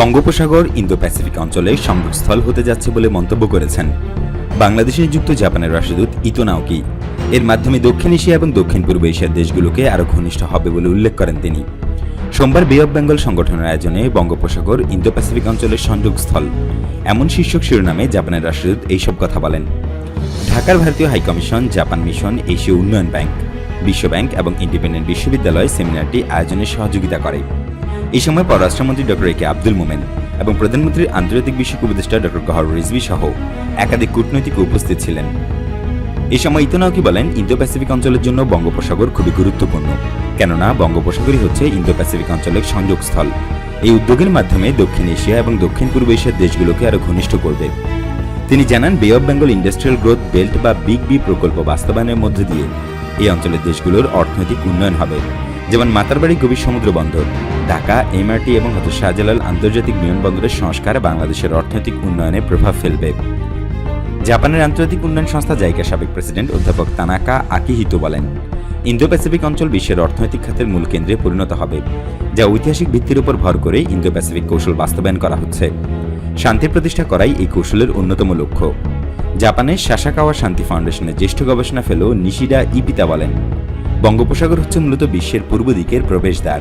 বঙ্গোপসাগর Indo Pacific অঞ্চলে সংযোগস্থল হতে যাচ্ছে বলে মন্তব্য করেছেন। বাংলাদেশে নিযুক্ত জাপানের রাষ্ট্রদূত ইতো নাওকি। এর মাধ্যমে দক্ষিণ এশিয়া এবং দক্ষিণ পূর্ব এশিয়ার দেশগুলোকে আরও ঘনিষ্ঠ হবে বলে উল্লেখ করেন তিনি। সোমবার বে অফ বেঙ্গল সংগঠনের আয়োজনে বঙ্গোপসাগর ইন্দো প্যাসিফিক অঞ্চলের সংযোগস্থল। এমন শীর্ষক শিরোনামে জাপানের রাষ্ট্রদূত এইসব কথা বলেন। ঢাকার ভারতীয় হাইকমিশন জাপান মিশন এশীয় উন্নয়ন ব্যাংক, বিশ্ব ব্যাংক এবং ইন্ডিপেন্ডেন্ট বিশ্ববিদ্যালয় সেমিনারটি আয়োজনে সহযোগিতা করে। এই সময় পররাষ্ট্রমন্ত্রী ডক্টর এ কে আব্দুল মোমেন এবং প্রধানমন্ত্রীর আন্তর্জাতিক বিষয়ক উপদেষ্টা ডক্টর গহর রিজভি সহ একাধিক কূটনৈতিক উপস্থিত ছিলেন। এ সময় ইতোনাওকি বলেন ইন্দো প্যাসিফিক অঞ্চলের জন্য বঙ্গোপসাগর খুবই গুরুত্বপূর্ণ, কেননা বঙ্গোপসাগরই হচ্ছে ইন্দো প্যাসিফিক অঞ্চলের সংযোগস্থল। এই উদ্যোগের মাধ্যমে দক্ষিণ এশিয়া এবং দক্ষিণ পূর্ব এশিয়ার দেশগুলোকে আরও ঘনিষ্ঠ করবে। তিনি জানান, bay of Bengal industrial growth belt বা বিগ বি প্রকল্প বাস্তবায়নের মধ্য দিয়ে এই অঞ্চলের দেশগুলোর অর্থনৈতিক উন্নয়ন হবে। যেমন মাতারবাড়ি গভীর সমুদ্র বন্দর, ঢাকা, এমআরটি এবং হজরত শাহজালাল আন্তর্জাতিক বিমানবন্দরের সংস্কার বাংলাদেশের অর্থনৈতিক উন্নয়নে প্রভাব ফেলবে। জাপানের আন্তর্জাতিক উন্নয়ন সংস্থা জাইকা সাবেক প্রেসিডেন্ট অধ্যাপক তানাকা আকিহিতো বলেন ইন্দো প্যাসিফিক অঞ্চল বিশ্বের অর্থনৈতিক খাতের মূল কেন্দ্রে পরিণত হবে, যা ঐতিহাসিক ভিত্তির উপর ভর করে ইন্দো প্যাসিফিক কৌশল বাস্তবায়ন করা হচ্ছে। শান্তি প্রতিষ্ঠা করাই এই কৌশলের অন্যতম লক্ষ্য। জাপানের সাসাকাওয়া শান্তি ফাউন্ডেশনের জ্যেষ্ঠ গবেষণা ফেলো নিশিডা ইপিতা বলেন বঙ্গোপসাগর হচ্ছে মূলত বিশ্বের পূর্ব দিকের প্রবেশদ্বার।